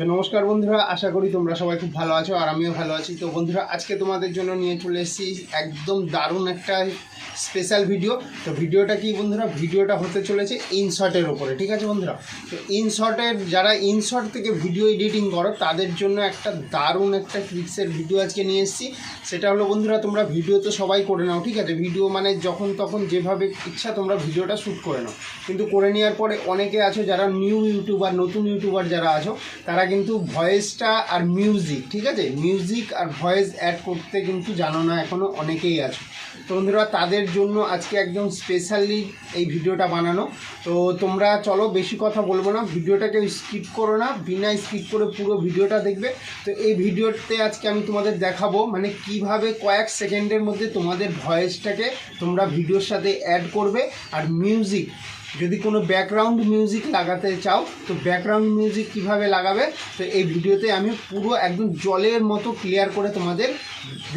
তো নমস্কার বন্ধুরা, আশা করি তোমরা সবাই খুব ভালো আছো আর আমিও ভালো আছি। তো বন্ধুরা, আজকে তোমাদের জন্য নিয়ে চলে এসেছি একদম দারুণ একটা স্পেশাল ভিডিও তো ভিডিওটা কি বন্ধুরা? ভিডিওটা হতে চলেছে ইনশর্টের ওপরে ঠিক আছে বন্ধুরা? তো ইনশর্টের যারা ইনশর্ট থেকে ভিডিও এডিটিং করো, তাদের জন্য একটা দারুণ একটা ট্রিক্সের ভিডিও আজকে নিয়ে এসেছি। সেটা হলো বন্ধুরা, তোমরা ভিডিও তো সবাই করে নাও, ঠিক আছে? ভিডিও মানে যখন তখন যেভাবে ইচ্ছা তোমরা ভিডিওটা শ্যুট করে নাও। কিন্তু করে নেওয়ার পরে অনেকে আছো যারা নিউ ইউটিউবার নতুন ইউটিউবার যারা আছো, তারা কিন্তু ভয়েসটা আর মিউজিক ঠিক আছে? মিউজিক আর ভয়েস অ্যাড করতে কিন্তু জানো না এখনও অনেকেই আছো। তো বন্ধুরা, তাদের জন্য আজকে একদম স্পেশালি এই ভিডিওটা বানানো। তো তোমরা চলো, বেশি কথা বলব না। ভিডিওটাকে স্কিপ করো না। বিনা স্কিপ করে পুরো ভিডিওটা দেখবে। তো এই ভিডিওতে আজকে আমি তোমাদের দেখাবো মানে কীভাবে কয়েক সেকেন্ডের মধ্যে তোমাদের ভয়েসটাকে তোমরা ভিডিওর সাথে অ্যাড করবে। আর মিউজিক যদি কোনো ব্যাকগ্রাউন্ড মিউজিক লাগাতে চাও, তো ব্যাকগ্রাউন্ড মিউজিক কীভাবে লাগাবে, তো এই ভিডিওতে আমি পুরো একদম জলের মতো ক্লিয়ার করে তোমাদের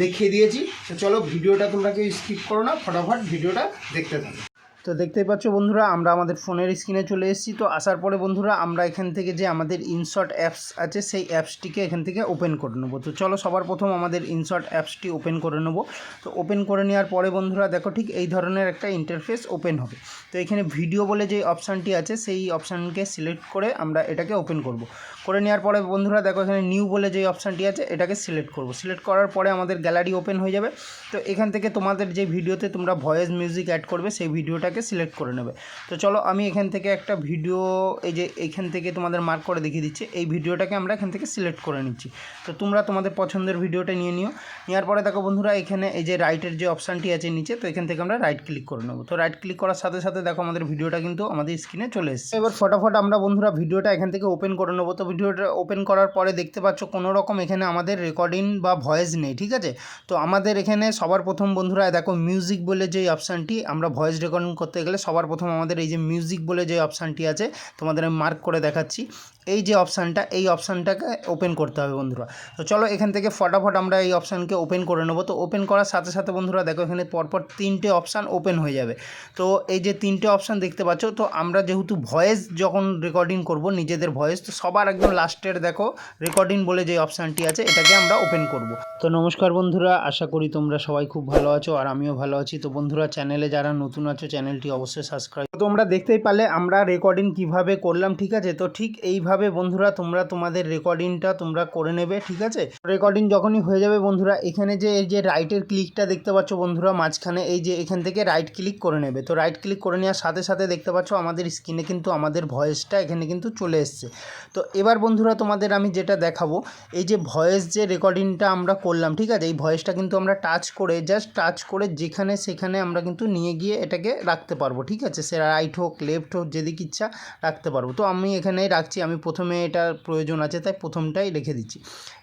দেখিয়ে দিয়েছি। তো চলো ভিডিওটা তোমরা কেউ স্কিপ করো না, ফটাফট ভিডিওটা দেখতে থাকো। তো দেখতেই পাচ্ছ বন্ধুরা, আমরা আমাদের ফোনের স্ক্রিনে চলে এসেছি। তো আসার পরে বন্ধুরা, আমরা এখান থেকে যে আমাদের ইনশর্ট অ্যাপস আছে, সেই অ্যাপসটিকে এখান থেকে ওপেন করে নেব। তো চলো সবার প্রথম আমাদের ইনশর্ট অ্যাপসটি ওপেন করে নেব। তো ওপেন করে নেওয়ার পরে বন্ধুরা, দেখো ঠিক এই ধরনের একটা ইন্টারফেস ওপেন হবে। তো এখানে ভিডিও বলে যে অপশানটি আছে, সেই অপশানকে সিলেক্ট করে আমরা এটাকে ওপেন করব। করে নেওয়ার পরে বন্ধুরা, দেখো এখানে নিউ বলে যে অপশানটি আছে, এটাকে সিলেক্ট করব। সিলেক্ট করার পরে আমাদের গ্যালারি ওপেন হয়ে যাবে। তো এখান থেকে তোমাদের যে ভিডিওতে তোমরা ভয়েস মিউজিক অ্যাড করবে, সেই ভিডিওটাকে সিলেক্ট করে নেবে। তো চলো আমি এখান থেকে একটা ভিডিও এই যে এখান থেকে তোমাদের মার্ক করে দেখিয়ে দিচ্ছি। এই ভিডিওটাকে আমরা এখান থেকে সিলেক্ট করে নিচ্ছি। তো তোমরা তোমাদের পছন্দের ভিডিওটা নিয়ে নিও। নেওয়ার পরে দেখো বন্ধুরা, এখানে এই যে রাইটের যে অপশানটি আছে নিচে, তো এখান থেকে আমরা রাইট ক্লিক করে নেব। তো রাইট ক্লিক করার সাথে সাথে দেখো আমাদের ভিডিওটা কিন্তু আমাদের স্ক্রিনে চলে এসেছে। এবার ফটাফট আমরা বন্ধুরা ভিডিওটা এখান থেকে ওপেন করে নেব। তো ভিডিওটা ওপেন করার পরে দেখতে পাচ্ছ কোনো রকম এখানে আমাদের রেকর্ডিং বা ভয়েস নেই, ঠিক আছে? তো আমাদের এখানে সবার প্রথম বন্ধুরা, দেখো মিউজিক বলে যে অপশানটি আমরা ভয়েস রেকর্ডিং করতে গেলে সবার প্রথম আমাদের এই যে মিউজিক বলে যে অপশানটি আছে, তোমাদের আমি মার্ক করে দেখাচ্ছি। এই যে অপশানটা এই অপশানটাকে ওপেন করতে হবে বন্ধুরা। তো চলো এখান থেকে ফটাফট আমরা এই অপশানকে ওপেন করে নেব। তো ওপেন করার সাথে সাথে বন্ধুরা দেখো এখানে পরপর তিনটে অপশান ওপেন হয়ে যাবে। তো এই যে তিনটে অপশান দেখতে পাচ্ছ, তো আমরা যেহেতু ভয়েস যখন রেকর্ডিং করব, নিজেদের ভয়েস তো সবার একদম লাস্টের দেখো রেকর্ডিং বলে যে অপশানটি আছে, এটাকে আমরা ওপেন করব। তো নমস্কার বন্ধুরা, আশা করি তোমরা সবাই খুব ভালো আছো আর আমিও ভালো আছি। তো বন্ধুরা চ্যানেলে যারা নতুন আছো চ্যানেলটি অবশ্যই সাবস্ক্রাইব তোমরা দেখতেই পারলে আমরা রেকর্ডিং কীভাবে করলাম, ঠিক আছে? তো ঠিক এইভাবে বন্ধুরা, তোমরা তোমাদের রেকর্ডিংটা তোমরা করে নেবে, ঠিক আছে? রেকর্ডিং যখনই হয়ে যাবে বন্ধুরা, এখানে যে এই যে রাইটের ক্লিকটা দেখতে পাচ্ছ বন্ধুরা, মাঝখানে এই যে এখান থেকে রাইট ক্লিক করে নেবে। তো রাইট ক্লিক করে নেওয়ার সাথে সাথে দেখতে পাচ্ছ আমাদের স্ক্রিনে কিন্তু আমাদের ভয়েসটা এখানে কিন্তু চলে এসছে। তো এবার বন্ধুরা, তোমাদের আমি যেটা দেখাবো, এই যে ভয়েস যে রেকর্ডিংটা আমরা করলাম, ঠিক আছে? এই ভয়েসটা কিন্তু আমরা টাচ করে জাস্ট টাচ করে যেখানে সেখানে আমরা কিন্তু নিয়ে গিয়ে এটাকে রাখতে পারব, ঠিক আছে? সে রাইট হোক লেফট হোক, যেদিকে ইচ্ছা রাখতে পারব। তো আমি এখানেই রাখছি, আমি প্রথমে এটার প্রয়োজন আছে, তাই প্রথমটাই রেখে দিচ্ছি।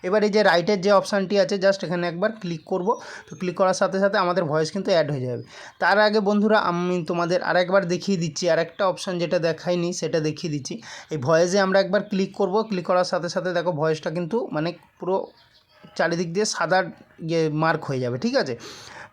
এবার এই যে রাইটের যে অপশানটি আছে জাস্ট এখানে একবার ক্লিক করব। তো ক্লিক করার সাথে সাথে আমাদের ভয়েস কিন্তু অ্যাড হয়ে যাবে। তার আগে বন্ধুরা, আমি তোমাদের আরেকবার দেখিয়ে দিচ্ছি আর একটা অপশান যেটা দেখাইনি, সেটা দেখিয়ে দিচ্ছি। এই ভয়েসে আমরা একবার ক্লিক করব। ক্লিক করার সাথে সাথে দেখো ভয়েসটা কিন্তু মানে পুরো চারিদিক দিয়ে সাদা ইয়ে মার্ক হয়ে যাবে, ঠিক আছে?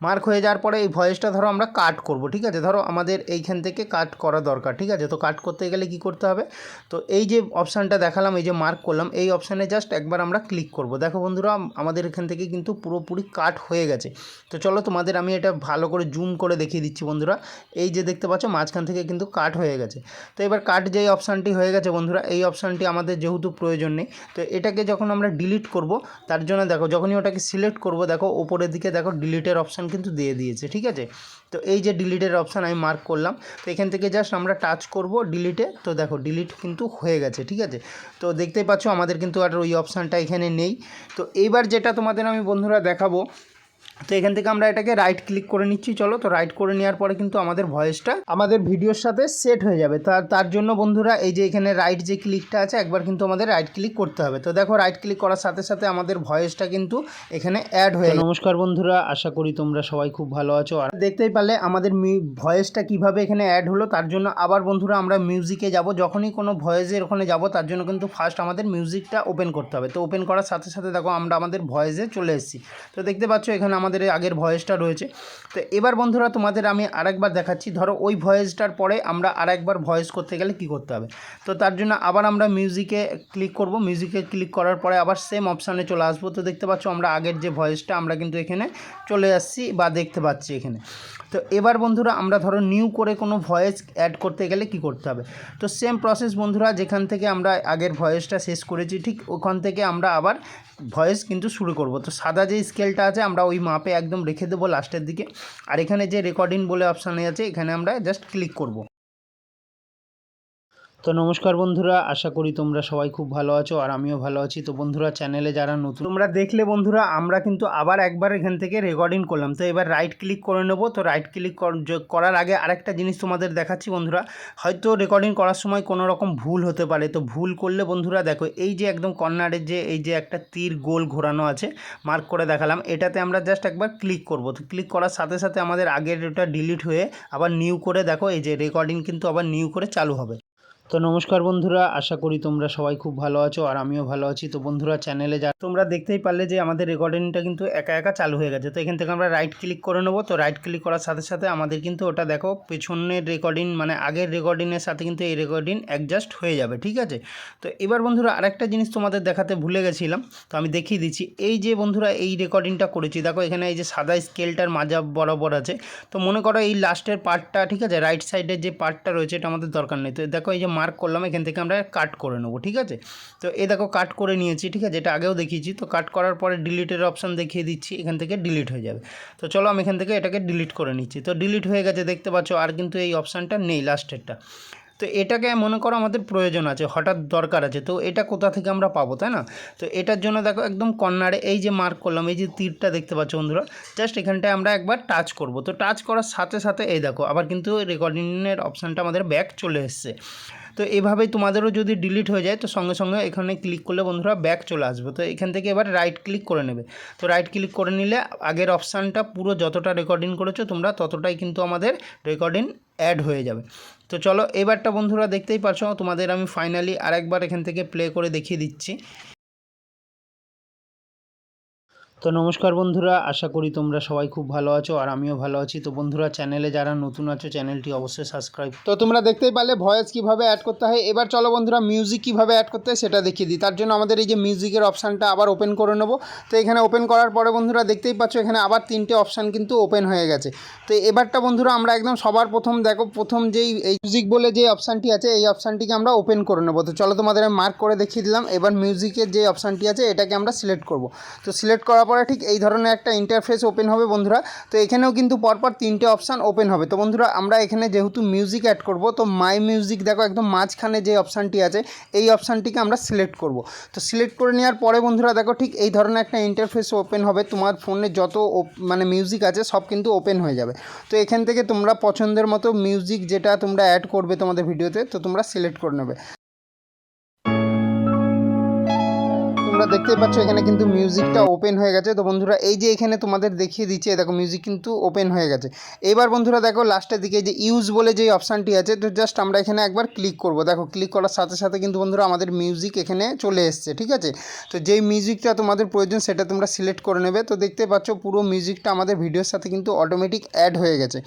মার্ক হয়ে যাওয়ার পরে এই ভয়েসটা ধরো আমরা কাট করব, ঠিক আছে? ধরো আমাদের এইখান থেকে কাট করা দরকার, ঠিক আছে? তো কাট করতে গেলে কি করতে হবে? তো এই যে অপশানটা দেখালাম, এই যে মার্ক করলাম, এই অপশানে জাস্ট একবার আমরা ক্লিক করব। দেখো বন্ধুরা, আমাদের এখান থেকে কিন্তু পুরোপুরি কাট হয়ে গেছে। তো চলো তোমাদের আমি এটা ভালো করে জুম করে দেখিয়ে দিচ্ছি বন্ধুরা। এই যে দেখতে পাচ্ছ, মাঝখান থেকে কিন্তু কাট হয়ে গেছে। তো এবার কাট যেই অপশানটি হয়ে গেছে বন্ধুরা, এই অপশানটি আমাদের যেহেতু প্রয়োজন নেই, তো এটাকে যখন আমরা ডিলিট করব, তার জন্য দেখো, যখনই ওটাকে সিলেক্ট করব, দেখো, ওপরের দিকে দেখো, ডিলিটের অপশান কিন্তু দিয়ে দিয়েছে, ঠিক আছে? তো এই যে ডিলিটের অপশান আমি মার্ক করলাম, তো এখান থেকে জাস্ট আমরা টাচ করব ডিলিটে তো দেখো ডিলিট কিন্তু হয়ে গেছে, ঠিক আছে? তো দেখতেই পাচ্ছ আমাদের কিন্তু আর ওই অপশানটা এখানে নেই। তো এইবার যেটা তোমাদের আমি বন্ধুরা দেখাবো তো এখান থেকে আমরা এটাকে রাইট ক্লিক করে নিচ্ছি চলো। তো রাইট করে নেওয়ার পরে কিন্তু আমাদের ভয়েসটা আমাদের ভিডিওর সাথে সেট হয়ে যাবে। তার তার জন্য বন্ধুরা এই যে এখানে রাইট যে ক্লিকটা আছে একবার কিন্তু আমাদের রাইট ক্লিক করতে হবে। তো দেখো রাইট ক্লিক করার সাথে সাথে আমাদের ভয়েসটা কিন্তু এখানে অ্যাড হয়ে নমস্কার বন্ধুরা আশা করি তোমরা সবাই খুব ভালো আছো। আর দেখতেই পারলে আমাদের ভয়েসটা কীভাবে এখানে অ্যাড হলো তার জন্য আবার বন্ধুরা আমরা মিউজিকে যাব। যখনই কোনো ভয়েসের ওখানে যাব তার জন্য কিন্তু ফার্স্ট আমাদের মিউজিকটা ওপেন করতে হবে। তো ওপেন করার সাথে সাথে দেখো আমরা আমাদের ভয়েসে চলে এসেছি। তো দেখতে পাচ্ছ এখানে আমাদের আমাদের আগের ভয়েসটা রয়েছে। তো এবার বন্ধুরা তোমাদের আমি আরেকবার দেখাচ্ছি। ধরো ওই ভয়েসটার পরে আমরা আরেকবার ভয়েস করতে গেলে কি করতে হবে? তো তার জন্য আবার আমরা মিউজিকে ক্লিক করব। মিউজিকে ক্লিক করার পরে আবার সেম অপশানে চলে আসব। তো দেখতে পাচ্ছ আমরা আগের যে ভয়েসটা আমরা কিন্তু এখানে চলে আসছি বা দেখতে পাচ্ছি এখানে। তো এবার বন্ধুরা আমরা ধরো নিউ করে কোনো ভয়েস অ্যাড করতে গেলে কি করতে হবে? তো সেম প্রসেস বন্ধুরা যেখান থেকে আমরা আগের ভয়েসটা শেষ করেছি, ঠিক ওখান থেকে আমরা আবার ভয়েস কিন্তু শুরু করব। তো সাদা যে স্কেলটা আছে, আমরা ওই মাপে একদম রেখে দেবো লাস্টের দিকে। আর এখানে যে রেকর্ডিং বলে অপশানে আছে, এখানে আমরা জাস্ট ক্লিক করব। তো নমস্কার বন্ধুরা, আশা করি তোমরা সবাই খুব ভালো আছো আর আমিও ভালো আছি। তো বন্ধুরা চ্যানেলে যারা নতুন, তোমরা দেখলে বন্ধুরা, আমরা কিন্তু আবার একবার এখান থেকে রেকর্ডিং করলাম। তো এবার রাইট ক্লিক করে নেব। তো রাইট ক্লিক করার আগে আরেকটা জিনিস তোমাদের দেখাচ্ছি বন্ধুরা। হয়তো রেকর্ডিং করার সময় কোনো রকম ভুল হতে পারে। তো ভুল করলে বন্ধুরা, দেখো, এই যে একদম কর্নারের যে, এই যে একটা তীর গোল ঘোরানো আছে মার্ক করে দেখালাম। এটাতে আমরা জাস্ট একবার ক্লিক করব। তো ক্লিক করার সাথে সাথে আমাদের আগের ওটা ডিলিট হয়ে আবার নিউ করে দেখো, এই যে রেকর্ডিং কিন্তু আবার নিউ করে চালু হবে। তো নমস্কার বন্ধুরা, আশা করি তোমরা সবাই খুব ভালো আছো আর আমিও ভালো আছি। তো বন্ধুরা চ্যানেলে যা তোমরা দেখতেই পারলে যে আমাদের রেকর্ডিংটা কিন্তু একা একা চালু হয়ে গেছে। তো এখান থেকে আমরা রাইট ক্লিক করে নেব। তো রাইট ক্লিক করার সাথে সাথে আমাদের কিন্তু ওটা দেখো, পেছনের রেকর্ডিং মানে আগের রেকর্ডিংয়ের সাথে কিন্তু এই রেকর্ডিং অ্যাডজাস্ট হয়ে যাবে, ঠিক আছে? তো এবার বন্ধুরা, আরেকটা জিনিস তোমাদের দেখাতে ভুলে গেছিলাম। তো আমি দেখিয়ে দিচ্ছি, এই যে বন্ধুরা এই রেকর্ডিংটা করেছি, দেখো এখানে এই যে সাদা স্কেলটার মাজা বরাবর আছে। তো মনে করো এই লাস্টের পার্টটা ঠিক আছে? রাইট সাইডের যে পার্টটা রয়েছে, এটা আমাদের দরকার নেই। তো দেখো এই যে মার্ক করলাম, এখান থেকে আমরা কাট করে নেব, ঠিক আছে? তো এ দেখো কাট করে নিয়েছি, ঠিক আছে? এটা আগেও দেখিয়েছি, তো কাট করার পরে ডিলিটের অপশান দেখিয়ে দিচ্ছি, এখান থেকে ডিলিট হয়ে যাবে। তো চলো আমি এখান থেকে এটাকে ডিলিট করে নিচ্ছি। তো ডিলিট হয়ে গেছে, দেখতে পাচ্ছ, আর কিন্তু এই অপশানটা নেই লাস্টেরটা তো এটাকে মনে করো আমাদের প্রয়োজন আছে, হঠাৎ দরকার আছে, তো এটা কোথা থেকে আমরা পাবো, তাই না? তো এটার জন্য দেখো একদম কর্নারে এই যে মার্ক করলাম, এই যে তীরটা দেখতে পাচ্ছ বন্ধুরা জাস্ট এখানটায় আমরা একবার টাচ করব। তো টাচ করার সাথে সাথে এই দেখো, আবার কিন্তু রেকর্ডিংয়ের অপশানটা আমাদের ব্যাক চলে এসছে। তো এভাবেই তোমাদেরও যদি ডিলিট হয়ে যায়, তো সঙ্গে সঙ্গে এখানে ক্লিক করলে বন্ধুরা ব্যাক চলে আসবে। তো এখান থেকে এবার রাইট ক্লিক করে নেবে। তো রাইট ক্লিক করে নিলে আগের অপশানটা পুরো যতটা রেকর্ডিং করেছ তোমরা ততটাই কিন্তু আমাদের রেকর্ডিং অ্যাড হয়ে যাবে। তো চলো, এবারটা বন্ধুরা দেখতেই পারছ, তোমাদের আমি ফাইনালি আরেকবার এখান থেকে প্লে করে দেখিয়ে দিচ্ছি। তো নমস্কার বন্ধুরা, আশা করি তোমরা সবাই খুব ভালো আছো আর আমিও ভালো আছি। তো বন্ধুরা, চ্যানেলে যারা নতুন আছো, চ্যানেলটি অবশ্যই সাবস্ক্রাইব তো তোমরা দেখতেই পারলে ভয়েস কীভাবে অ্যাড করতে হয়। এবার চলো বন্ধুরা মিউজিক কীভাবে অ্যাড করতে হয় সেটা দেখিয়ে দিই। তার জন্য আমাদের এই যে মিউজিকের অপশানটা আবার ওপেন করে নেব। তো এখানে ওপেন করার পরে বন্ধুরা, দেখতেই পাচ্ছ এখানে আবার তিনটে অপশান কিন্তু ওপেন হয়ে গেছে। তো এবারটা বন্ধুরা, আমরা একদম সবার প্রথম দেখো, প্রথম যেই, এই মিউজিক বলে যে অপশানটি আছে, এই অপশানটিকে আমরা ওপেন করে নেব। তো চলো তোমাদের মার্ক করে দেখিয়ে দিলাম। এবার মিউজিকের যে অপশানটি আছে, এটাকে আমরা সিলেক্ট করব। তো সিলেক্ট করার পরে ঠিক এই ধরনের একটা ইন্টারফেস ওপেন হবে বন্ধুরা। তো এখানেও কিন্তু পরপর তিনটে অপশান ওপেন হবে। তো বন্ধুরা, আমরা এখানে যেহেতু মিউজিক অ্যাড করব, তো মাই মিউজিক দেখো একদম মাঝখানে যে অপশানটি আছে, এই অপশানটিকে আমরা সিলেক্ট করব। তো সিলেক্ট করে নেওয়ার পরে বন্ধুরা, দেখো ঠিক এই ধরনের একটা ইন্টারফেস ওপেন হবে। তোমার ফোনে যত মানে মিউজিক আছে, সব কিন্তু ওপেন হয়ে যাবে। তো এখান থেকে তোমরা পছন্দের মতো মিউজিক যেটা তোমরা অ্যাড করবে তোমাদের ভিডিওতে তো তোমরা সিলেক্ট করে নেবে। তোমরা দেখতেই পাচ্ছ, এখানে কিন্তু মিউজিকটা ওপেন হয়ে গেছে। তো বন্ধুরা, এই যে এখানে তোমাদের দেখিয়ে দিচ্ছে দেখো মিউজিক কিন্তু ওপেন হয়ে গেছে। এবার বন্ধুরা দেখো লাস্টের দিকে যে ইউজ বলে যে অপশানটি আছে, তো জাস্ট আমরা এখানে একবার ক্লিক করব। দেখো ক্লিক করার সাথে সাথে কিন্তু বন্ধুরা আমাদের মিউজিক এখানে চলে এসছে, ঠিক আছে? তো যেই মিউজিকটা তোমাদের প্রয়োজন, সেটা তোমরা সিলেক্ট করে নেবে। তো দেখতে পাচ্ছ, পুরো মিউজিকটা আমাদের ভিডিওর সাথে কিন্তু অটোমেটিক অ্যাড হয়ে গেছে।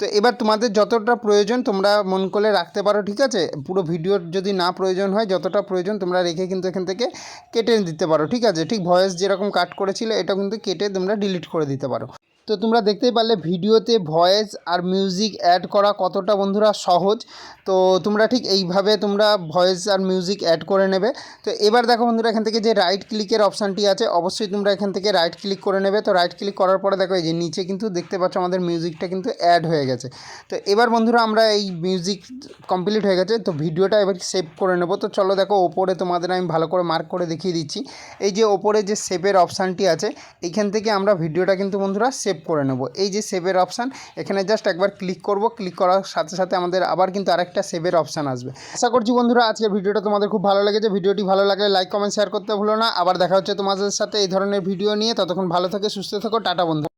তো এবার তোমাদের যতটা প্রয়োজন তোমরা মন করে রাখতে পারো, ঠিক আছে? পুরো ভিডিওর যদি না প্রয়োজন হয়, যতটা প্রয়োজন তোমরা রেখে কিন্তু এখান থেকে কেটে দিতে পারো, ঠিক আছে? ঠিক ভয়েস যেরকম কাট করেছিল, এটা কিন্তু কেটে তোমরা ডিলিট করে দিতে পারো। তো তোমরা দেখতেই পারলে ভিডিওতে ভয়েস আর মিউজিক অ্যাড করা কতটা বন্ধুরা সহজ। তো তোমরা ঠিক এইভাবে তোমরা ভয়েস আর মিউজিক অ্যাড করে নেবে। তো এবার দেখো বন্ধুরা এখান থেকে যে রাইট ক্লিকের অপশানটি আছে, অবশ্যই তোমরা এখান থেকে রাইট ক্লিক করে নেবে। তো রাইট ক্লিক করার পরে দেখো এই যে নিচে কিন্তু দেখতে পাচ্ছ আমাদের মিউজিকটা কিন্তু অ্যাড হয়ে গেছে। তো এবার বন্ধুরা আমরা এই মিউজিক কমপ্লিট হয়ে গেছে। তো ভিডিওটা এবার সেভ করে নেব। তো চলো দেখো ওপরে তোমাদের আমি ভালো করে মার্ক করে দেখিয়ে দিচ্ছি। এই যে ওপরে যে সেভের অপশানটি আছে এইখান থেকে আমরা ভিডিওটা কিন্তু বন্ধুরা সেভ করে নেব। এই যে সেভের অপশান এখানে জাস্ট একবার ক্লিক করব। ক্লিক করার সাথে সাথে আমাদের আবার কিন্তু আরেকটা সেভের অপশান আসবে। আশা করছি বন্ধুরা আজকের ভিডিওটা তোমাদের খুব ভালো লেগেছে। ভিডিওটি ভালো লাগলে লাইক কমেন্ট শেয়ার করতে ভুলো না। আবার দেখা হচ্ছে তোমাদের সাথে এই ধরনের ভিডিও নিয়ে। ততক্ষণ ভালো থাকে সুস্থ থাকো। টাটা বন্ধু।